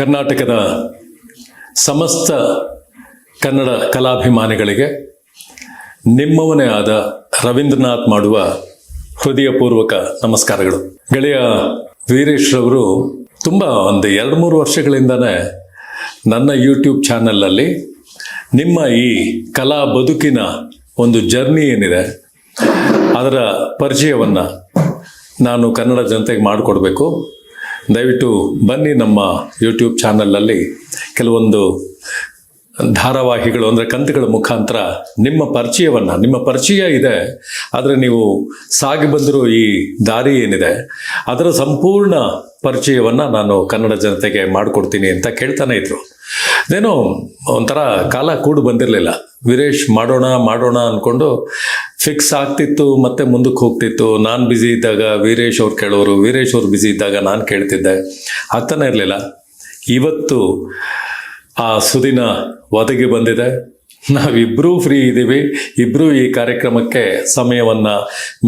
ಕರ್ನಾಟಕದ ಸಮಸ್ತ ಕನ್ನಡ ಕಲಾಭಿಮಾನಿಗಳಿಗೆ ನಿಮ್ಮವನೇ ಆದ ರವೀಂದ್ರನಾಥ್ ಮಾಡುವ ಹೃದಯಪೂರ್ವಕ ನಮಸ್ಕಾರಗಳು. ಗೆಳೆಯ ವೀರೇಶ್ರವರು ತುಂಬ ಒಂದು ಎರಡು ಮೂರು ವರ್ಷಗಳಿಂದನೇ ನನ್ನ ಯೂಟ್ಯೂಬ್ ಚಾನಲಲ್ಲಿ ನಿಮ್ಮ ಈ ಕಲಾ ಬದುಕಿನ ಒಂದು ಜರ್ನಿ ಏನಿದೆ, ಅದರ ಪರಿಚಯವನ್ನು ನಾನು ಕನ್ನಡ ಜನತೆಗೆ ಮಾಡಿಕೊಡ್ಬೇಕು. ದಯವಿಟ್ಟು ಬನ್ನಿ ನಮ್ಮ ಯೂಟ್ಯೂಬ್ ಚಾನಲಲ್ಲಿ ಕೆಲವೊಂದು ಧಾರಾವಾಹಿಗಳು ಅಂದರೆ ಕಂತುಗಳ ಮುಖಾಂತರ ನಿಮ್ಮ ಪರಿಚಯವನ್ನು, ನಿಮ್ಮ ಪರಿಚಯ ಇದೆ, ಆದರೆ ನೀವು ಸಾಗಿ ಬಂದಿರೋ ಈ ದಾರಿ ಏನಿದೆ, ಅದರ ಸಂಪೂರ್ಣ ಪರಿಚಯವನ್ನು ನಾನು ಕನ್ನಡ ಜನತೆಗೆ ಮಾಡಿಕೊಡ್ತೀನಿ ಅಂತ ಕೇಳ್ತಾನೆ ಇದ್ರು. ಅದೇನೋ ಒಂಥರ ಕಾಲ ಕೂಡು ಬಂದಿರಲಿಲ್ಲ. ವೀರೇಶ್ ಮಾಡೋಣ ಮಾಡೋಣ ಅಂದ್ಕೊಂಡು ಫಿಕ್ಸ್ ಆಗ್ತಿತ್ತು, ಮತ್ತೆ ಮುಂದಕ್ಕೆ ಹೋಗ್ತಿತ್ತು. ನಾನು ಬ್ಯುಸಿ ಇದ್ದಾಗ ವೀರೇಶ್ ಅವ್ರು ಕೇಳೋರು, ವೀರೇಶ್ ಅವ್ರು ಬ್ಯುಸಿ ಇದ್ದಾಗ ನಾನು ಕೇಳ್ತಿದ್ದೆ. ಆಗ್ತಾನೆ ಇರಲಿಲ್ಲ. ಇವತ್ತು ಆ ಸುದಿನ ಒದಗಿ ಬಂದಿದೆ. ನಾವಿಬ್ಬರೂ ಫ್ರೀ ಇದ್ದೀವಿ ಇಬ್ಬರೂ ಈ ಕಾರ್ಯಕ್ರಮಕ್ಕೆ ಸಮಯವನ್ನು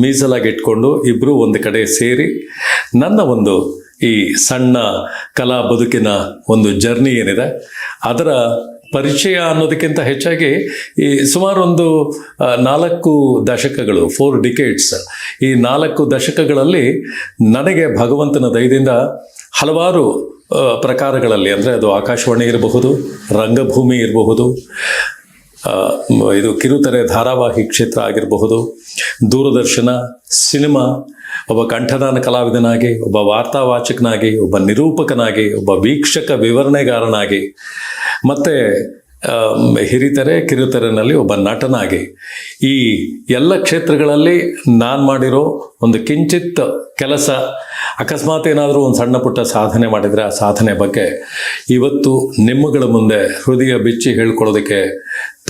ಮೀಸಲಾಗಿಟ್ಕೊಂಡು ಇಬ್ಬರೂ ಒಂದು ಕಡೆ ಸೇರಿ ನನ್ನ ಒಂದು ಈ ಸಣ್ಣ ಕಲಾ ಬದುಕಿನ ಒಂದು ಜರ್ನಿ ಏನಿದೆ, ಅದರ ಪರಿಚಯ ಅನ್ನೋದಕ್ಕಿಂತ ಹೆಚ್ಚಾಗಿ ಈ ಸುಮಾರು ಒಂದು ನಾಲ್ಕು ದಶಕಗಳು ಫೋರ್ ಡಿಕೇಟ್ಸ್ ಈ ನಾಲ್ಕು ದಶಕಗಳಲ್ಲಿ ನನಗೆ ಭಗವಂತನ ದಯದಿಂದ ಹಲವಾರು ಪ್ರಕಾರಗಳಲ್ಲಿ, ಅಂದರೆ ಅದು ಆಕಾಶವಾಣಿ ಇರಬಹುದು, ರಂಗಭೂಮಿ ಇರಬಹುದು ಇದು ಕಿರುತೆರೆ ಧಾರಾವಾಹಿ ಕ್ಷೇತ್ರ ಆಗಿರಬಹುದು. ದೂರದರ್ಶನ, ಸಿನಿಮಾ, ಒಬ್ಬ ಕಂಠದಾನ ಕಲಾವಿದನಾಗಿ, ಒಬ್ಬ ವಾರ್ತಾವಾಚಕನಾಗಿ, ಒಬ್ಬ ನಿರೂಪಕನಾಗಿ, ಒಬ್ಬ ವೀಕ್ಷಕ ವಿವರಣೆಗಾರನಾಗಿ, ಮತ್ತು ಹಿರಿತೆರೆ, ಕಿರುತೆರೆನಲ್ಲಿ ಒಬ್ಬ ನಟನಾಗಿ. ಈ ಎಲ್ಲ ಕ್ಷೇತ್ರಗಳಲ್ಲಿ ನಾನು ಮಾಡಿರೋ ಒಂದು ಕಿಂಚಿತ್ ಕೆಲಸ, ಅಕಸ್ಮಾತ್ ಏನಾದರೂ ಒಂದು ಸಣ್ಣ ಪುಟ್ಟ ಸಾಧನೆ ಮಾಡಿದರೆ ಆ ಸಾಧನೆ ಬಗ್ಗೆ ಇವತ್ತು ನಿಮ್ಮಗಳ ಮುಂದೆ ಹೃದಯ ಬಿಚ್ಚಿ ಹೇಳ್ಕೊಳ್ಳೋದಕ್ಕೆ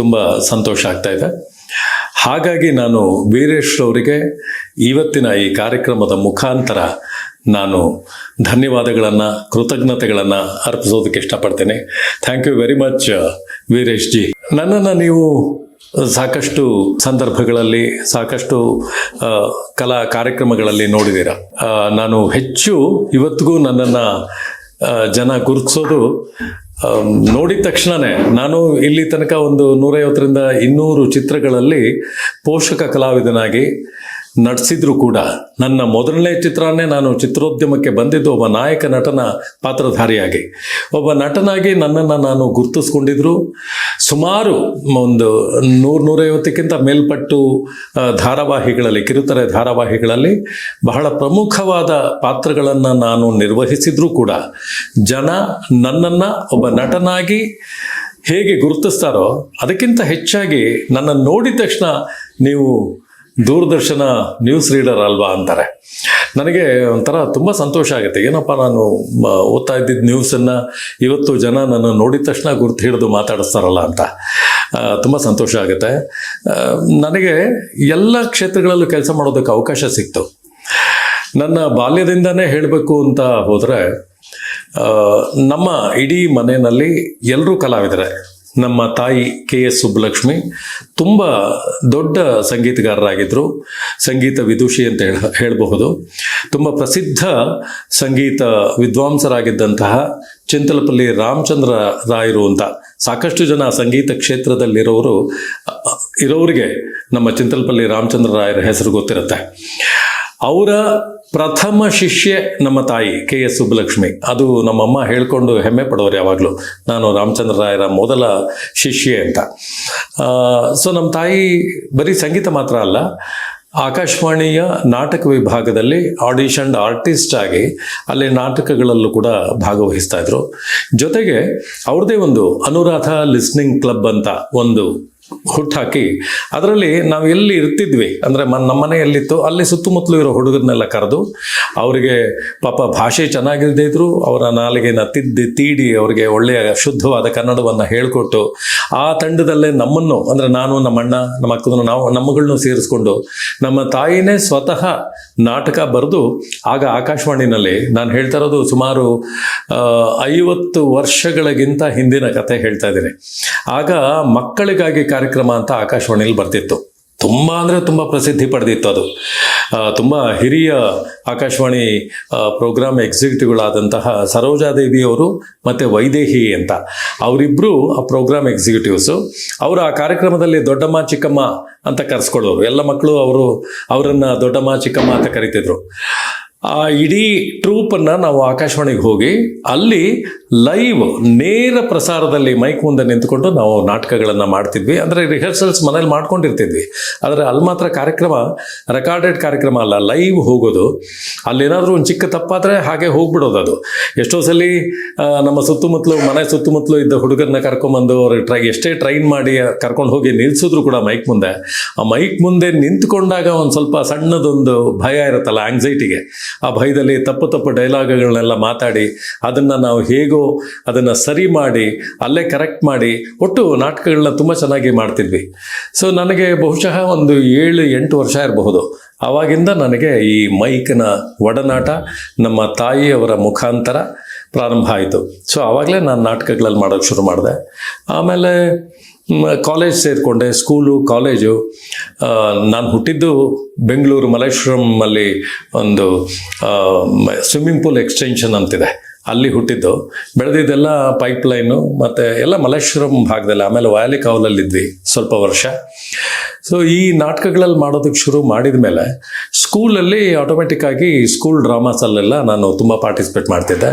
ತುಂಬ ಸಂತೋಷ ಆಗ್ತಾ ಇದೆ. ಹಾಗಾಗಿ ನಾನು ವೀರೇಶ್ ಅವರಿಗೆ ಇವತ್ತಿನ ಈ ಕಾರ್ಯಕ್ರಮದ ಮುಖಾಂತರ ನಾನು ಧನ್ಯವಾದಗಳನ್ನು, ಕೃತಜ್ಞತೆಗಳನ್ನು ಅರ್ಪಿಸೋದಕ್ಕೆ ಇಷ್ಟಪಡ್ತೇನೆ. Thank you very much Veeresh ji. ನನ್ನನ್ನು ನೀವು ಸಾಕಷ್ಟು ಸಂದರ್ಭಗಳಲ್ಲಿ, ಸಾಕಷ್ಟು ಕಲಾ ಕಾರ್ಯಕ್ರಮಗಳಲ್ಲಿ ನೋಡಿದ್ದೀರ ನಾನು ಹೆಚ್ಚು ಇವತ್ತಿಗೂ ನನ್ನನ್ನು ಜನ ಗುರುತಿಸೋದು ನೋಡಿದ ತಕ್ಷಣನೇ ನಾನು ಇಲ್ಲಿ ತನಕ ಒಂದು ನೂರೈವತ್ತರಿಂದ ಇನ್ನೂರು ಚಿತ್ರಗಳಲ್ಲಿ ಪೋಷಕ ಕಲಾವಿದನಾಗಿ ನಟಿಸಿದ್ರು ಕೂಡ ನನ್ನ ಮೊದಲನೇ ಚಿತ್ರನೇ ನಾನು ಚಿತ್ರೋದ್ಯಮಕ್ಕೆ ಬಂದಿದ್ದು ಒಬ್ಬ ನಾಯಕ ನಟನ ಪಾತ್ರಧಾರಿಯಾಗಿ. ಒಬ್ಬ ನಟನಾಗಿ ನನ್ನನ್ನು ನಾನು ಗುರುತಿಸ್ಕೊಂಡಿದ್ರು. ಸುಮಾರು ಒಂದು ನೂರು ನೂರೈವತ್ತಕ್ಕಿಂತ ಮೇಲ್ಪಟ್ಟು ಧಾರಾವಾಹಿಗಳಲ್ಲಿ, ಕಿರುತೆರೆ ಧಾರಾವಾಹಿಗಳಲ್ಲಿ ಬಹಳ ಪ್ರಮುಖವಾದ ಪಾತ್ರಗಳನ್ನು ನಾನು ನಿರ್ವಹಿಸಿದ್ರೂ ಕೂಡ ಜನ ನನ್ನನ್ನು ಒಬ್ಬ ನಟನಾಗಿ ಹೇಗೆ ಗುರುತಿಸ್ತಾರೋ ಅದಕ್ಕಿಂತ ಹೆಚ್ಚಾಗಿ ನನ್ನನ್ನು ನೋಡಿದ ತಕ್ಷಣ ನೀವು ದೂರದರ್ಶನ ನ್ಯೂಸ್ ರೀಡರ್ ಅಲ್ವಾ ಅಂತಾರೆ. ನನಗೆ ಒಂಥರ ತುಂಬ ಸಂತೋಷ ಆಗುತ್ತೆ. ಏನಪ್ಪ ನಾನು ಓದ್ತಾ ಇದ್ದಿದ್ದ ನ್ಯೂಸನ್ನು ಇವತ್ತು ಜನ ನನ್ನ ನೋಡಿದ ತಕ್ಷಣ ಗುರುತು ಹಿಡಿದು ಮಾತಾಡಿಸ್ತಾರಲ್ಲ ಅಂತ. ತುಂಬ ಸಂತೋಷ ಆಗುತ್ತೆ. ನನಗೆ ಎಲ್ಲ ಕ್ಷೇತ್ರಗಳಲ್ಲೂ ಕೆಲಸ ಮಾಡೋದಕ್ಕೆ ಅವಕಾಶ ಸಿಕ್ತು. ನನ್ನ ಬಾಲ್ಯದಿಂದನೇ ಹೇಳಬೇಕು ಅಂತ ಹೋದರೆ ನಮ್ಮ ಇಡೀ ಮನೆಯಲ್ಲಿ ಎಲ್ಲರೂ ಕಲಾವಿದರೆ ನಮ್ಮ ತಾಯಿ ಕೆ ಎಸ್ ಸುಬ್ಬಲಕ್ಷ್ಮಿ ತುಂಬ ದೊಡ್ಡ ಸಂಗೀತಗಾರರಾಗಿದ್ದರು ಸಂಗೀತ ವಿದುಷಿ ಅಂತ ಹೇಳ, ಹೇಳಬಹುದು. ತುಂಬ ಪ್ರಸಿದ್ಧ ಸಂಗೀತ ವಿದ್ವಾಂಸರಾಗಿದ್ದಂತಹ ಚಿಂತಲಪಲ್ಲಿ ರಾಮಚಂದ್ರ ರಾಯರು ಅಂತ. ಸಾಕಷ್ಟು ಜನ ಸಂಗೀತ ಕ್ಷೇತ್ರದಲ್ಲಿರೋರು ಇರೋರಿಗೆ ನಮ್ಮ ಚಿಂತಲಪಲ್ಲಿ ರಾಮಚಂದ್ರ ರಾಯರ ಹೆಸರು ಗೊತ್ತಿರುತ್ತೆ. ಅವರ ಪ್ರಥಮ ಶಿಷ್ಯೆ ನಮ್ಮ ತಾಯಿ, ಕೆ ಎಸ್ ಸುಬ್ಬಲಕ್ಷ್ಮಿ. ಅದು ನಮ್ಮಮ್ಮ ಹೇಳ್ಕೊಂಡು ಹೆಮ್ಮೆ ಪಡೋರು ಯಾವಾಗಲೂ. ನಾನು ರಾಮಚಂದ್ರ ರಾಯರ ಮೊದಲ ಶಿಷ್ಯೆ ಅಂತ. ಸೊ ನಮ್ಮ ತಾಯಿ ಬರೀ ಸಂಗೀತ ಮಾತ್ರ ಅಲ್ಲ, ಆಕಾಶವಾಣಿಯ ನಾಟಕ ವಿಭಾಗದಲ್ಲಿ ಆಡಿಷನ್ ಆರ್ಟಿಸ್ಟ್ ಆಗಿ ಅಲ್ಲಿ ನಾಟಕಗಳಲ್ಲೂ ಕೂಡ ಭಾಗವಹಿಸ್ತಾ ಇದ್ರು. ಜೊತೆಗೆ ಅವ್ರದ್ದೇ ಒಂದು ಅನುರಾಧ ಲಿಸ್ನಿಂಗ್ ಕ್ಲಬ್ ಅಂತ ಒಂದು ಹುಟ್ಟಾಕಿ ಅದರಲ್ಲಿ ನಾವು ಎಲ್ಲಿ ಇರ್ತಿದ್ವಿ, ಅಂದರೆ ಮನ್ ನಮ್ಮ ಮನೆ ಎಲ್ಲಿತ್ತು ಅಲ್ಲಿ ಸುತ್ತಮುತ್ತಲು ಇರೋ ಹುಡುಗರನ್ನೆಲ್ಲ ಕರೆದು, ಅವರಿಗೆ ಪಾಪ ಭಾಷೆ ಚೆನ್ನಾಗಿಲ್ಲದೇ ಇದ್ರು, ಅವರ ನಾಲಿಗೆನ ತಿದ್ದಿ, ತೀಡಿ, ಅವರಿಗೆ ಒಳ್ಳೆಯ ಶುದ್ಧವಾದ ಕನ್ನಡವನ್ನು ಹೇಳಿಕೊಟ್ಟು, ಆ ತಂಡದಲ್ಲೇ ನಮ್ಮನ್ನು, ಅಂದರೆ ನಾನು ನಮ್ಮಣ್ಣ ನಮ್ಮ ಅಕ್ಕದನ್ನು ನಾವು ನಮ್ಮಗಳನ್ನೂ ಸೇರಿಸ್ಕೊಂಡು, ನಮ್ಮ ತಾಯಿನೇ ಸ್ವತಃ ನಾಟಕ ಬರೆದು, ಆಗ ಆಕಾಶವಾಣಿನಲ್ಲಿ ನಾನು ಹೇಳ್ತಾ ಇರೋದು ಸುಮಾರು ಐವತ್ತು ವರ್ಷಗಳಿಗಿಂತ ಹಿಂದಿನ ಕತೆ ಹೇಳ್ತಾ ಇದ್ದೀನಿ. ಆಗ ಮಕ್ಕಳಿಗಾಗಿ ಕಾರ್ಯಕ್ರಮ ಅಂತ ಆಕಾಶವಾಣಿಯಲ್ಲಿ ಬರ್ತಿತ್ತು. ತುಂಬ ಅಂದರೆ ತುಂಬ ಪ್ರಸಿದ್ಧಿ ಪಡೆದಿತ್ತು ಅದು. ತುಂಬ ಹಿರಿಯ ಆಕಾಶವಾಣಿ ಪ್ರೋಗ್ರಾಮ್ ಎಕ್ಸಿಕ್ಯೂಟಿವ್ಗಳಾದಂತಹ ಸರೋಜಾದೇವಿಯವರು ಮತ್ತು ವೈದೇಹಿ ಅಂತ. ಅವರಿಬ್ಬರು ಆ ಪ್ರೋಗ್ರಾಮ್ ಎಕ್ಸಿಕ್ಯೂಟಿವ್ಸು. ಅವರು ಆ ಕಾರ್ಯಕ್ರಮದಲ್ಲಿ ದೊಡ್ಡಮ್ಮ, ಚಿಕ್ಕಮ್ಮ ಅಂತ ಕರೆಸ್ಕೊಳ್ಳೋರು. ಎಲ್ಲ ಮಕ್ಕಳು ಅವರು ಅವರನ್ನು ದೊಡ್ಡಮ್ಮ, ಚಿಕ್ಕಮ್ಮ ಅಂತ ಕರಿತಿದ್ರು. ಆ ಇಡೀ ಟ್ರೂಪನ್ನು ನಾವು ಆಕಾಶವಾಣಿಗೆ ಹೋಗಿ ಅಲ್ಲಿ ಲೈವ್ ನೇರ ಪ್ರಸಾರದಲ್ಲಿ ಮೈಕ್ ಮುಂದೆ ನಿಂತ್ಕೊಂಡು ನಾವು ನಾಟಕಗಳನ್ನು ಮಾಡ್ತಿದ್ವಿ. ಅಂದರೆ ರಿಹರ್ಸಲ್ಸ್ ಮನೇಲಿ ಮಾಡ್ಕೊಂಡಿರ್ತಿದ್ವಿ. ಆದರೆ ಅಲ್ಲಿ ಮಾತ್ರ ಕಾರ್ಯಕ್ರಮ ರೆಕಾರ್ಡೆಡ್ ಕಾರ್ಯಕ್ರಮ ಅಲ್ಲ, ಲೈವ್ ಹೋಗೋದು. ಅಲ್ಲೇನಾದರೂ ಒಂದು ಚಿಕ್ಕ ತಪ್ಪಾದರೆ ಹಾಗೆ ಹೋಗ್ಬಿಡೋದು ಅದು. ಎಷ್ಟೋ ಸಲ ನಮ್ಮ ಸುತ್ತಮುತ್ತಲು, ಮನೆ ಸುತ್ತಮುತ್ತಲು ಇದ್ದ ಹುಡುಗರನ್ನ ಕರ್ಕೊಂಬಂದು ಅವ್ರಿಗೆ ಟ್ರೈ, ಎಷ್ಟೇ ಟ್ರೈನ್ ಮಾಡಿ ಕರ್ಕೊಂಡು ಹೋಗಿ ನಿಲ್ಸಿದ್ರು ಕೂಡ ಮೈಕ್ ಮುಂದೆ. ಆ ಮೈಕ್ ಮುಂದೆ ನಿಂತ್ಕೊಂಡಾಗ ಒಂದು ಸ್ವಲ್ಪ ಸಣ್ಣದೊಂದು ಭಯ ಇರುತ್ತಲ್ಲ ಆಂಗ್ಸೈಟಿಗೆ ಆ ಭಯದಲ್ಲಿ ತಪ್ಪು ತಪ್ಪು ಡೈಲಾಗ್ಗಳನ್ನೆಲ್ಲ ಮಾತಾಡಿ ಅದನ್ನು ನಾವು ಹೇಗೋ ಅದನ್ನು ಸರಿ ಮಾಡಿ, ಅಲ್ಲೇ ಕರೆಕ್ಟ್ ಮಾಡಿ ಒಟ್ಟು ನಾಟಕಗಳನ್ನ ತುಂಬ ಚೆನ್ನಾಗಿ ಮಾಡ್ತಿದ್ವಿ. ಸೊ ನನಗೆ ಬಹುಶಃ ಒಂದು ಏಳು, ಎಂಟು ವರ್ಷ ಇರಬಹುದು. ಆವಾಗಿಂದ ನನಗೆ ಈ ಮೈಕ್ನ ಒಡನಾಟ, ನಮ್ಮ ತಾಯಿಯವರ ಮುಖಾಂತರ ಪ್ರಾರಂಭ ಆಯಿತು. ಸೊ ಆವಾಗಲೇ ನಾನು ನಾಟಕಗಳಲ್ಲಿ ಮಾಡೋಕ್ಕೆ ಶುರು ಮಾಡಿದೆ. ಆಮೇಲೆ ಕಾಲೇಜ್ ಸೇರಿಕೊಂಡೆ ಸ್ಕೂಲು ಕಾಲೇಜು ನಾನು ಹುಟ್ಟಿದ್ದು ಬೆಂಗಳೂರು ಮಲ್ಲೇಶ್ವರಮಲ್ಲಿ ಒಂದು ಸ್ವಿಮ್ಮಿಂಗ್ ಪೂಲ್ ಎಕ್ಸ್ಟೆನ್ಷನ್ ಅಂತಿದೆ. ಅಲ್ಲಿ ಹುಟ್ಟಿದ್ದು. ಬೆಳೆದಿದ್ದೆಲ್ಲ ಪೈಪ್ ಲೈನು ಮತ್ತು ಎಲ್ಲ ಮಲೇಶ್ವರಂ ಭಾಗದಲ್ಲಿ, ಆಮೇಲೆ ವಾಯಲಿ ಕಾವಲಲ್ಲಿದ್ವಿ ಸ್ವಲ್ಪ ವರ್ಷ. ಸೊ ಈ ನಾಟಕಗಳಲ್ಲಿ ಮಾಡೋದಕ್ಕೆ ಶುರು ಮಾಡಿದ ಮೇಲೆ ಸ್ಕೂಲಲ್ಲಿ ಆಟೋಮೆಟಿಕ್ ಆಗಿ ಸ್ಕೂಲ್ ಡ್ರಾಮಾಸಲ್ಲೆಲ್ಲ ನಾನು ತುಂಬ ಪಾರ್ಟಿಸಿಪೇಟ್ ಮಾಡ್ತಿದ್ದೆ.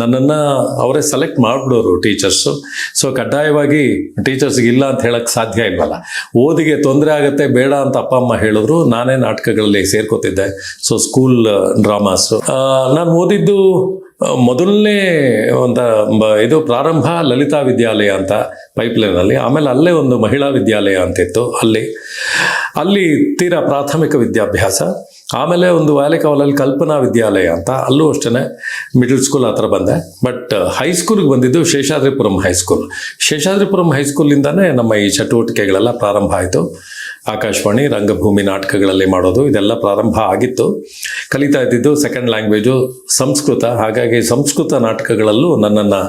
ನನ್ನನ್ನು ಅವರೇ ಸೆಲೆಕ್ಟ್ ಮಾಡಿಬಿಡೋರು ಟೀಚರ್ಸು ಸೊ ಕಡ್ಡಾಯವಾಗಿ ಟೀಚರ್ಸ್ಗೆ ಇಲ್ಲ ಅಂತ ಹೇಳಕ್ಕೆ ಸಾಧ್ಯ ಇಲ್ಲವಲ್ಲ ಓದಿಗೆ ತೊಂದರೆ ಆಗುತ್ತೆ, ಬೇಡ ಅಂತ ಅಪ್ಪ, ಅಮ್ಮ ಹೇಳಿದ್ರು. ನಾನೇ ನಾಟಕಗಳಲ್ಲಿ ಸೇರ್ಕೋತಿದ್ದೆ. So school ಡ್ರಾಮಾಸು. ನಾನು ಓದಿದ್ದು ಮೊದಲನೇ ಒಂದು ಇದು ಪ್ರಾರಂಭ ಲಲಿತಾ ವಿದ್ಯಾಲಯ ಅಂತ ಪೈಪ್ಲೈನಲ್ಲಿ, ಆಮೇಲೆ ಅಲ್ಲೇ ಒಂದು ಮಹಿಳಾ ವಿದ್ಯಾಲಯ ಅಂತಿತ್ತು, ಅಲ್ಲಿ. ಅಲ್ಲಿ ತೀರ ಪ್ರಾಥಮಿಕ ವಿದ್ಯಾಭ್ಯಾಸ, ಆಮೇಲೆ ಒಂದು ವ್ಯಾಲಿಕಾವಲಲ್ಲಿ ಕಲ್ಪನಾ ವಿದ್ಯಾಲಯ ಅಂತ, ಅಲ್ಲೂ ಅಷ್ಟೇ ಮಿಡಲ್ ಸ್ಕೂಲ್ ಹತ್ರ ಬಂದೆ. ಬಟ್ ಹೈಸ್ಕೂಲ್ಗೆ ಬಂದಿದ್ದು ಶೇಷಾದ್ರಿಪುರಂ ಹೈಸ್ಕೂಲ್ ಶೇಷಾದ್ರಿಪುರಂ ಹೈಸ್ಕೂಲಿಂದನೇ ನಮ್ಮ ಈ ಚಟುವಟಿಕೆಗಳೆಲ್ಲ ಪ್ರಾರಂಭ ಆಯಿತು. ಆಕಾಶವಾಣಿ, ರಂಗಭೂಮಿ ನಾಟಕಗಳಲ್ಲಿ ಮಾಡೋದು ಇದೆಲ್ಲ ಪ್ರಾರಂಭ ಆಗಿತ್ತು. ಕಲಿತಾ ಇದ್ದಿದ್ದು ಸೆಕೆಂಡ್ ಲ್ಯಾಂಗ್ವೇಜು ಸಂಸ್ಕೃತ. ಹಾಗಾಗಿ ಸಂಸ್ಕೃತ ನಾಟಕಗಳಲ್ಲೂ ನನ್ನನ್ನು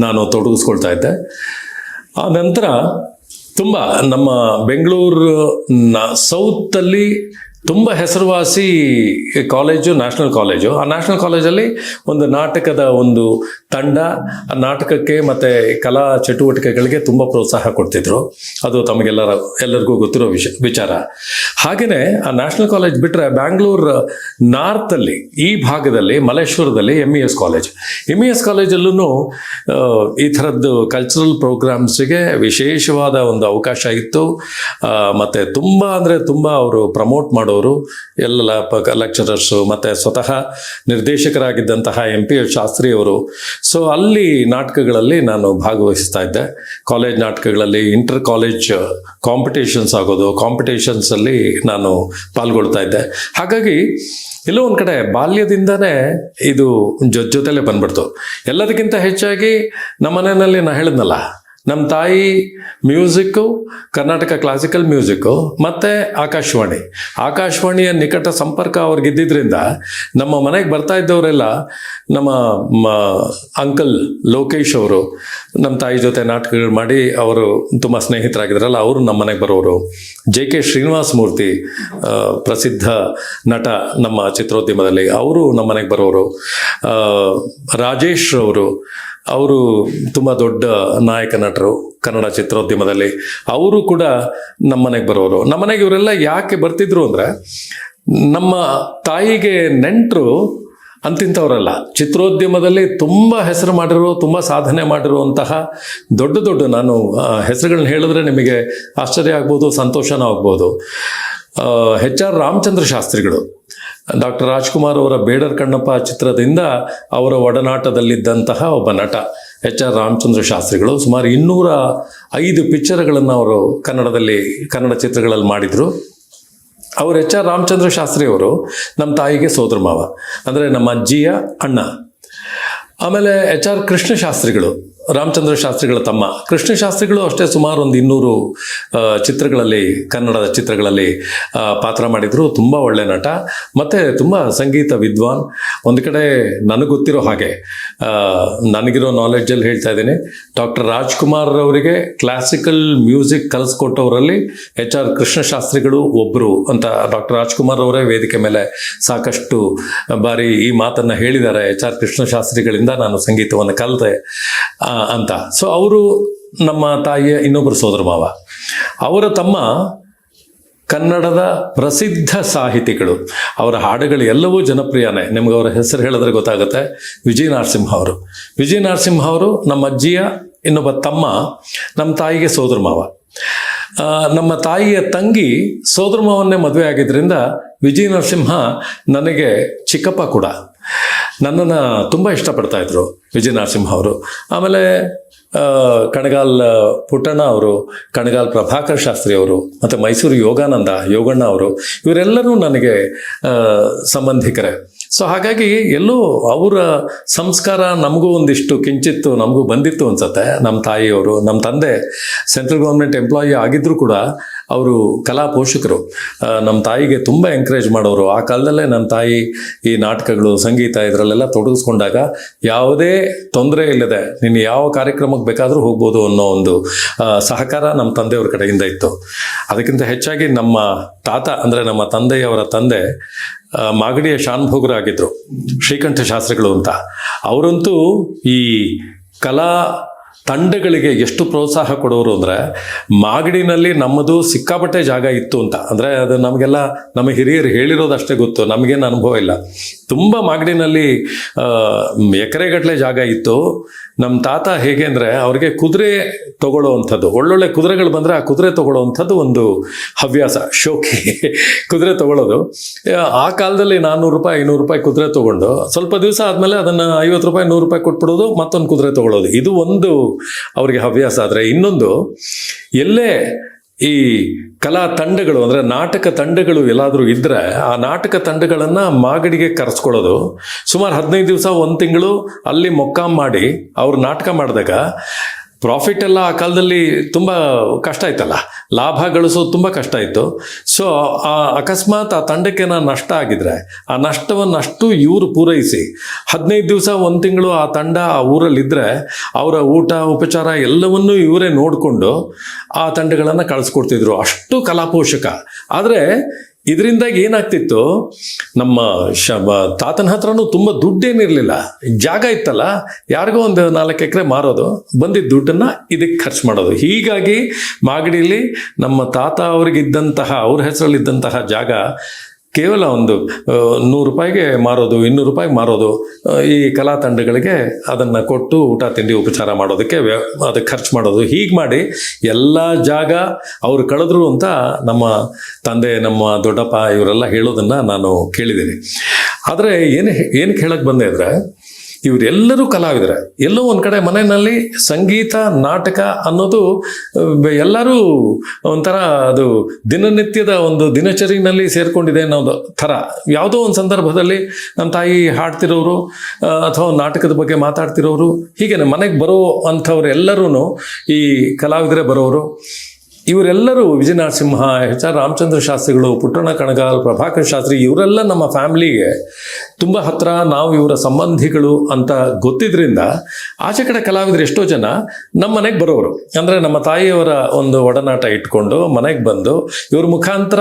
ನಾನು ತೊಡಗಿಸ್ಕೊಳ್ತಾ ಇದ್ದೆ. ಆ ನಂತರ ತುಂಬ ನಮ್ಮ ಬೆಂಗಳೂರು ನ ಸೌತಲ್ಲಿ ತುಂಬ ಹೆಸರುವಾಸಿ ಕಾಲೇಜು, ನ್ಯಾಷನಲ್ ಕಾಲೇಜು. ಆ ನ್ಯಾಷನಲ್ ಕಾಲೇಜಲ್ಲಿ ಒಂದು ನಾಟಕದ ಒಂದು ತಂಡ, ಆ ನಾಟಕಕ್ಕೆ ಮತ್ತು ಕಲಾ ಚಟುವಟಿಕೆಗಳಿಗೆ ತುಂಬ ಪ್ರೋತ್ಸಾಹ ಕೊಡ್ತಿದ್ರು. ಅದು ತಮಗೆಲ್ಲರ, ಎಲ್ಲರಿಗೂ ಗೊತ್ತಿರೋ ವಿಷ, ವಿಚಾರ. ಹಾಗೆಯೇ ಆ ನ್ಯಾಷನಲ್ ಕಾಲೇಜ್ ಬಿಟ್ಟರೆ ಬ್ಯಾಂಗ್ಳೂರ್ ನಾರ್ತಲ್ಲಿ ಈ ಭಾಗದಲ್ಲಿ ಮಲೇಶ್ವರದಲ್ಲಿ M E S college. M E S ಕಾಲೇಜಲ್ಲೂ ಈ ಥರದ್ದು ಕಲ್ಚರಲ್ ಪ್ರೋಗ್ರಾಮ್ಸಿಗೆ ವಿಶೇಷವಾದ ಒಂದು ಅವಕಾಶ ಇತ್ತು. ಮತ್ತು ತುಂಬ ಅಂದರೆ ತುಂಬ ಅವರು ಪ್ರಮೋಟ್ ಮಾಡೋರು ಎಲ್ಲ ಲೆಕ್ಚರರ್ಸು ಮತ್ತು ಸ್ವತಃ ನಿರ್ದೇಶಕರಾಗಿದ್ದಂತಹ ಎಂ. ಪಿ. ಎಲ್. ಶಾಸ್ತ್ರಿ ಅವರು ಸೊ ಅಲ್ಲಿ ನಾಟಕಗಳಲ್ಲಿ ನಾನು ಭಾಗವಹಿಸ್ತಾ ಇದ್ದೆ. ಕಾಲೇಜ್ ನಾಟಕಗಳಲ್ಲಿ ಇಂಟರ್ ಕಾಲೇಜ್ ಕಾಂಪಿಟೇಷನ್ಸ್ ಆಗೋದು ಕಾಂಪಿಟೇಷನ್ಸಲ್ಲಿ ನಾನು ಪಾಲ್ಗೊಳ್ತಾ ಇದ್ದೆ. ಹಾಗಾಗಿ, ಎಲ್ಲೋ ಒಂದು ಕಡೆ ಬಾಲ್ಯದಿಂದನೇ ಇದು ಜೊ, ಜೊತೆಲೇ ಬಂದ್ಬಿಡ್ತು. ಎಲ್ಲದಕ್ಕಿಂತ ಹೆಚ್ಚಾಗಿ ನಮ್ಮ ಮನೆಯಲ್ಲಿ ನಾ ಹೇಳಿದ್ನಲ್ಲ ನಮ್ಮ ತಾಯಿ ಮ್ಯೂಸಿಕ್ಕು, ಕರ್ನಾಟಕ ಕ್ಲಾಸಿಕಲ್ ಮ್ಯೂಸಿಕ್ಕು, ಮತ್ತು ಆಕಾಶವಾಣಿ. ಆಕಾಶವಾಣಿಯ ನಿಕಟ ಸಂಪರ್ಕ ಅವ್ರಿಗಿದ್ದಿದ್ರಿಂದ ನಮ್ಮ ಮನೆಗೆ ಬರ್ತಾ ಇದ್ದವರೆಲ್ಲ ನಮ್ಮ ಅಂಕಲ್ ಲೋಕೇಶ್ ಅವರು ನಮ್ಮ ತಾಯಿ ಜೊತೆ ನಾಟಕಗಳು ಮಾಡಿ ಅವರು ತುಂಬ ಸ್ನೇಹಿತರಾಗಿದ್ದಾರಲ್ಲ ಅವರು ನಮ್ಮ ಮನೆಗೆ ಬರೋರು. ಜೆ ಕೆ ಶ್ರೀನಿವಾಸ ಮೂರ್ತಿ ಪ್ರಸಿದ್ಧ ನಟ ನಮ್ಮ ಚಿತ್ರೋದ್ಯಮದಲ್ಲಿ, ಅವರು ನಮ್ಮ ಮನೆಗೆ ಬರೋರು. ರಾಜೇಶ್ ಅವರು ಅವರು ತುಂಬ ದೊಡ್ಡ ನಾಯಕ ನಟರು ಕನ್ನಡ ಚಿತ್ರೋದ್ಯಮದಲ್ಲಿ. ಅವರು ಕೂಡ ನಮ್ಮನೆಗೆ ಬರೋರು. ನಮ್ಮನೆಗೆ ಇವರೆಲ್ಲ ಯಾಕೆ ಬರ್ತಿದ್ರು ಅಂದರೆ, ನಮ್ಮ ತಾಯಿಗೆ ನೆಂಟರು ಅಂತಿಂಥವರಲ್ಲ. ಚಿತ್ರೋದ್ಯಮದಲ್ಲಿ ತುಂಬ ಹೆಸರು ಮಾಡಿರೋ, ತುಂಬ ಸಾಧನೆ ಮಾಡಿರುವಂತಹ ದೊಡ್ಡ ದೊಡ್ಡ ನಾನು ಹೆಸರುಗಳನ್ನ ಹೇಳಿದ್ರೆ ನಿಮಗೆ ಆಶ್ಚರ್ಯ ಆಗ್ಬೋದು, ಸಂತೋಷನೂ ಆಗ್ಬೋದು. ಹೆಚ್ ಆರ್ ರಾಮಚಂದ್ರ ಶಾಸ್ತ್ರಿಗಳು. ಡಾಕ್ಟರ್ ರಾಜ್ಕುಮಾರ್ ಅವರ ಬೇಡರ್ ಕಣ್ಣಪ್ಪ ಚಿತ್ರದಿಂದ ಅವರ ಒಡನಾಟದಲ್ಲಿದ್ದಂತಹ ಒಬ್ಬ ನಟ. ಎಚ್ ಆರ್ ರಾಮಚಂದ್ರ ಶಾಸ್ತ್ರಿಗಳು ಸುಮಾರು ಇನ್ನೂರ ಐದು ಪಿಕ್ಚರ್ಗಳನ್ನು ಅವರು ಕನ್ನಡದಲ್ಲಿ, ಕನ್ನಡ ಚಿತ್ರಗಳಲ್ಲಿ ಮಾಡಿದರು. ಅವರು ಎಚ್ ಆರ್ ರಾಮಚಂದ್ರ ಶಾಸ್ತ್ರಿ ಅವರು ನಮ್ಮ ತಾಯಿಗೆ ಸೋದರ ಮಾವ. ಅಂದರೆ ನಮ್ಮ ಅಜ್ಜಿಯ ಅಣ್ಣ. ಆಮೇಲೆ ಎಚ್ ಆರ್ ಕೃಷ್ಣ ಶಾಸ್ತ್ರಿಗಳು. ರಾಮಚಂದ್ರ ಶಾಸ್ತ್ರಿಗಳ ತಮ್ಮ. ಕೃಷ್ಣ ಶಾಸ್ತ್ರಿಗಳು ಅಷ್ಟೇ ಸುಮಾರು ಒಂದು ಇನ್ನೂರು ಚಿತ್ರಗಳಲ್ಲಿ, ಕನ್ನಡದ ಚಿತ್ರಗಳಲ್ಲಿ ಪಾತ್ರ ಮಾಡಿದ್ರು. ತುಂಬ ಒಳ್ಳೆ ನಟ. ಮತ್ತು ತುಂಬ ಸಂಗೀತ ವಿದ್ವಾನ್. ಒಂದು ಕಡೆ ನನಗೆ ಗೊತ್ತಿರೋ ಹಾಗೆ ನನಗಿರೋ ನಾಲೆಡ್ಜಲ್ಲಿ ಹೇಳ್ತಾ ಇದ್ದೀನಿ. ಡಾಕ್ಟರ್ ರಾಜ್ಕುಮಾರ್ ಅವರಿಗೆ ಕ್ಲಾಸಿಕಲ್ ಮ್ಯೂಸಿಕ್ ಕಲಿಸ್ಕೊಟ್ಟವರಲ್ಲಿ ಎಚ್ ಆರ್ ಕೃಷ್ಣಶಾಸ್ತ್ರಿಗಳು ಒಬ್ಬರು ಅಂತ ಡಾಕ್ಟರ್ ರಾಜ್ಕುಮಾರ್ ಅವರೇ ವೇದಿಕೆ ಮೇಲೆ ಸಾಕಷ್ಟು ಬಾರಿ ಈ ಮಾತನ್ನು ಹೇಳಿದ್ದಾರೆ. ಎಚ್ ಆರ್ ಕೃಷ್ಣಶಾಸ್ತ್ರಿಗಳಿಂದ ನಾನು ಸಂಗೀತವನ್ನು ಕಲಿತೆ. ಅಂತ. ಸೊ ಅವರು ನಮ್ಮ ತಾಯಿಯ ಇನ್ನೊಬ್ಬರು ಸೋದರ ಮಾವ. ಅವರ ತಮ್ಮ ಕನ್ನಡದ ಪ್ರಸಿದ್ಧ ಸಾಹಿತಿಗಳು. ಅವರ ಹಾಡುಗಳು ಎಲ್ಲವೂ ಜನಪ್ರಿಯನೇ. ನಿಮ್ಗೆ ಅವರ ಹೆಸರು ಹೇಳಿದ್ರೆ ಗೊತ್ತಾಗುತ್ತೆ. ವಿಜಯ ನರಸಿಂಹ ಅವರು. ವಿಜಯ ನರಸಿಂಹ ಅವರು ನಮ್ಮ ಅಜ್ಜಿಯ, ಇನ್ನೊಬ್ಬ ತಮ್ಮ, ನಮ್ಮ ತಾಯಿಗೆ ಸೋದರ ಮಾವ. ನಮ್ಮ ತಾಯಿಯ ತಂಗಿ ಸೋದರ ಮಾವನ್ನೇ ಮದುವೆ ಆಗಿದ್ದರಿಂದ ವಿಜಯ ನರಸಿಂಹ ನನಗೆ ಚಿಕ್ಕಪ್ಪ ಕೂಡ. ನನ್ನನ್ನು ತುಂಬ ಇಷ್ಟಪಡ್ತಾ ಇದ್ರು ವಿಜಯ ನರಸಿಂಹ ಅವರು. ಆಮೇಲೆ ಕಣಗಾಲ್ ಪುಟ್ಟಣ್ಣ ಅವರು, ಕಣಗಾಲ್ ಪ್ರಭಾಕರ್ ಶಾಸ್ತ್ರಿ ಅವರು, ಮತ್ತು ಮೈಸೂರು ಯೋಗಾನಂದ ಯೋಗಣ್ಣ ಅವರು, ಇವರೆಲ್ಲರೂ ನನಗೆ ಸಂಬಂಧಿಕರೇ. ಸೊ ಹಾಗಾಗಿ ಎಲ್ಲೋ ಅವರ ಸಂಸ್ಕಾರ ನಮಗೂ ಒಂದಿಷ್ಟು ಕಿಂಚಿತ್ತು, ನಮಗೂ ಬಂದಿತ್ತು ಅನ್ಸತ್ತೆ. ನಮ್ಮ ತಾಯಿಯವರು ನಮ್ಮ ತಂದೆ, ಸೆಂಟ್ರಲ್ ಗೌರ್ಮೆಂಟ್ ಎಂಪ್ಲಾಯಿ ಆಗಿದ್ದರೂ ಕೂಡ ಅವರು ಕಲಾ ಪೋಷಕರು. ನಮ್ಮ ತಾಯಿಗೆ ತುಂಬ ಎಂಕರೇಜ್ ಮಾಡೋರು. ಆ ಕಾಲದಲ್ಲೇ ನನ್ನ ತಾಯಿ ಈ ನಾಟಕಗಳು, ಸಂಗೀತ ಇದರಲ್ಲೆಲ್ಲ ತೊಡಗಿಸ್ಕೊಂಡಾಗ ಯಾವುದೇ ತೊಂದರೆ ಇಲ್ಲದೆ ನೀನು ಯಾವ ಕಾರ್ಯಕ್ರಮಕ್ಕೆ ಬೇಕಾದರೂ ಹೋಗ್ಬೋದು ಅನ್ನೋ ಒಂದು ಸಹಕಾರ ನಮ್ಮ ತಂದೆಯವ್ರ ಕಡೆಯಿಂದ ಇತ್ತು. ಅದಕ್ಕಿಂತ ಹೆಚ್ಚಾಗಿ ನಮ್ಮ ತಾತ, ಅಂದರೆ ನಮ್ಮ ತಂದೆಯವರ ತಂದೆ ಮಾಗಡಿಯ ಶಾನ್ಭೋಗರಾಗಿದ್ದರು ಶ್ರೀಕಂಠ ಶಾಸ್ತ್ರಿಗಳು ಅಂತ. ಅವರಂತೂ ಈ ಕಲಾ ತಂಡಗಳಿಗೆ ಎಷ್ಟು ಪ್ರೋತ್ಸಾಹ ಕೊಡೋರು ಅಂದರೆ ಮಾಗಡಿನಲ್ಲಿ ನಮ್ಮದು ಸಿಕ್ಕಾಪಟ್ಟೆ ಜಾಗ ಇತ್ತು ಅಂತ. ಅಂದರೆ ಅದು ನಮಗೆಲ್ಲ, ನಮ್ಮ ಹಿರಿಯರು ಹೇಳಿರೋದಷ್ಟೇ ಗೊತ್ತು. ನಮಗೇನು ಅನುಭವ ಇಲ್ಲ. ತುಂಬ ಮಾಗಡಿನಲ್ಲಿ ಎಕರೆಗಟ್ಟಲೆ ಜಾಗ ಇತ್ತು. ನಮ್ಮ ತಾತ ಹೇಗೆ ಅಂದರೆ ಅವ್ರಿಗೆ ಕುದುರೆ ತಗೊಳ್ಳೋವಂಥದ್ದು ಒಳ್ಳೊಳ್ಳೆ ಕುದುರೆಗಳು ಬಂದರೆ ಆ ಕುದುರೆ ತಗೊಳ್ಳೋವಂಥದ್ದು ಒಂದು ಹವ್ಯಾಸ, ಶೋಕಿ. ಕುದುರೆ ತಗೊಳ್ಳೋದು. ಆ ಕಾಲದಲ್ಲಿ ನಾನ್ನೂರು ರೂಪಾಯಿ, ಐನೂರು ರೂಪಾಯಿ ಕುದುರೆ ತಗೊಂಡು ಸ್ವಲ್ಪ ದಿವಸ ಆದಮೇಲೆ ಅದನ್ನು ಐವತ್ತು ರೂಪಾಯಿ, ನೂರು ರೂಪಾಯಿ ಕೊಟ್ಬಿಡೋದು, ಮತ್ತೊಂದು ಕುದುರೆ ತಗೊಳ್ಳೋದು. ಇದು ಒಂದು ಅವರಿಗೆ ಹವ್ಯಾಸ. ಆದರೆ ಇನ್ನೊಂದು, ಎಲ್ಲೇ ಈ ಕಲಾ ತಂಡಗಳು ಅಂದರೆ ನಾಟಕ ತಂಡಗಳು ಎಲ್ಲಾದರೂ ಇದ್ದರೆ ಆ ನಾಟಕ ತಂಡಗಳನ್ನು ಮಾಗಡಿಗೆ ಕರೆಸ್ಕೊಳ್ಳೋದು. ಸುಮಾರು ಹದಿನೈದು ದಿವಸ ಒಂದು ತಿಂಗಳು ಅಲ್ಲಿ ಮೊಕ್ಕಾಂ ಮಾಡಿ ಅವ್ರು ನಾಟಕ ಮಾಡಿದಾಗ ಪ್ರಾಫಿಟ್ ಎಲ್ಲ ಆ ಕಾಲದಲ್ಲಿ ತುಂಬ ಕಷ್ಟ ಇತ್ತಲ್ಲ ಲಾಭ ಗಳಿಸೋದು ತುಂಬ ಕಷ್ಟ ಇತ್ತು. ಸೊ ಆ ಅಕಸ್ಮಾತ್ ಆ ತಂಡಕ್ಕೆ ನಷ್ಟ ಆಗಿದ್ರೆ, ಆ ನಷ್ಟವನ್ನು ಅಷ್ಟು ಇವರು ಪೂರೈಸಿ, ಹದಿನೈದು ದಿವಸ ಒಂದು ತಿಂಗಳು ಆ ತಂಡ ಆ ಊರಲ್ಲಿದ್ದರೆ ಅವರ ಊಟ, ಉಪಚಾರ ಎಲ್ಲವನ್ನೂ ಇವರೇ ನೋಡಿಕೊಂಡು ಆ ತಂಡಗಳನ್ನು ಕಳಿಸ್ಕೊಡ್ತಿದ್ರು. ಅಷ್ಟು ಕಲಾಪೋಷಕ. ಆದರೆ ಇದರಿಂದಾಗಿ ಏನಾಗ್ತಿತ್ತು? ನಮ್ಮ ಶ ತಾತನ ಹತ್ರನೂ ತುಂಬ ದುಡ್ಡೇನಿರಲಿಲ್ಲ. ಜಾಗ ಇತ್ತಲ್ಲ, ಯಾರಿಗೋ ಒಂದು ನಾಲ್ಕು ಎಕರೆ ಮಾರೋದು, ಬಂದಿದ್ದ ದುಡ್ಡನ್ನು ಇದಕ್ಕೆ ಖರ್ಚು ಮಾಡೋದು. ಹೀಗಾಗಿ ಮಾಗಡಿಯಲ್ಲಿ ನಮ್ಮ ತಾತ ಅವರಿಗಿದ್ದಂತಹ, ಅವ್ರ ಹೆಸರಲ್ಲಿದ್ದಂತಹ ಜಾಗ ಕೇವಲ ಒಂದು ನೂರು ರೂಪಾಯಿಗೆ ಮಾರೋದು, ಇನ್ನೂರು ರೂಪಾಯಿಗೆ ಮಾರೋದು ಈ ಕಲಾ ತಂಡಗಳಿಗೆ ಅದನ್ನು ಕೊಟ್ಟು ಊಟ, ತಿಂಡಿ ಉಪಚಾರ ಮಾಡೋದಕ್ಕೆ ವ್ಯ ಅದಕ್ಕೆ ಖರ್ಚು ಮಾಡೋದು. ಹೀಗೆ ಮಾಡಿ ಎಲ್ಲ ಜಾಗ ಅವ್ರು ಕಳೆದ್ರು ಅಂತ ನಮ್ಮ ತಂದೆ, ನಮ್ಮ ದೊಡ್ಡಪ್ಪ ಇವರೆಲ್ಲ ಹೇಳೋದನ್ನು ನಾನು ಕೇಳಿದ್ದೀನಿ. ಆದರೆ ಏನು ಏನಕ್ಕೆ ಹೇಳಕ್ಕೆ ಬಂದೆ ಅಂದರೆ ಇವರೆಲ್ಲರೂ ಕಲಾವಿದರ. ಎಲ್ಲೋ ಒಂದು ಕಡೆ ಮನೆಯಲ್ಲಿ ಸಂಗೀತ, ನಾಟಕ ಅನ್ನೋದು ಎಲ್ಲರೂ ಒಂಥರ ಅದು ದಿನನಿತ್ಯದ ಒಂದು ದಿನಚರಿನಲ್ಲಿ ಸೇರ್ಕೊಂಡಿದೆ ಅನ್ನೋದು ಥರ. ಯಾವುದೋ ಒಂದು ಸಂದರ್ಭದಲ್ಲಿ ನಮ್ಮ ತಾಯಿ ಹಾಡ್ತಿರೋರು ಅಥವಾ ನಾಟಕದ ಬಗ್ಗೆ ಮಾತಾಡ್ತಿರೋರು ಹೀಗೇನೆ ಮನೆಗೆ ಬರೋ ಅಂಥವ್ರು ಈ ಕಲಾವಿದರೇ ಬರೋರು. ಇವರೆಲ್ಲರೂ ವಿಜಯ ನರಸಿಂಹ ಎಚ್ ಆರ್ ರಾಮಚಂದ್ರ ಶಾಸ್ತ್ರಿಗಳು, ಪುಟ್ಟಣ್ಣ ಕಣಗಾಲ್, ಪ್ರಭಾಕರ್ ಶಾಸ್ತ್ರಿ, ಇವರೆಲ್ಲ ನಮ್ಮ ಫ್ಯಾಮ್ಲಿಗೆ ತುಂಬ ಹತ್ರ ನಾವು ಇವರ ಸಂಬಂಧಿಗಳು ಅಂತ ಗೊತ್ತಿದ್ರಿಂದ ಆಚೆ ಕಡೆ ಕಲಾವಿದರು ಎಷ್ಟೋ ಜನ ನಮ್ಮ ಮನೆಗೆ ಬರೋರು ಅಂದರೆ ನಮ್ಮ ತಾಯಿಯವರ ಒಂದು ಒಡನಾಟ ಇಟ್ಕೊಂಡು ಮನೆಗೆ ಬಂದು ಇವ್ರ ಮುಖಾಂತರ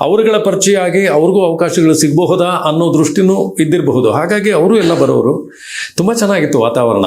ಅವರುಗಳ ಪರಿಚಯ ಆಗಿ ಅವ್ರಿಗೂ ಅವಕಾಶಗಳು ಸಿಗಬಹುದಾ ಅನ್ನೋ ದೃಷ್ಟಿನೂ ಇದ್ದಿರಬಹುದು. ಹಾಗಾಗಿ ಅವರು ಎಲ್ಲ ಬರೋರು ತುಂಬ ಚೆನ್ನಾಗಿತ್ತು ವಾತಾವರಣ.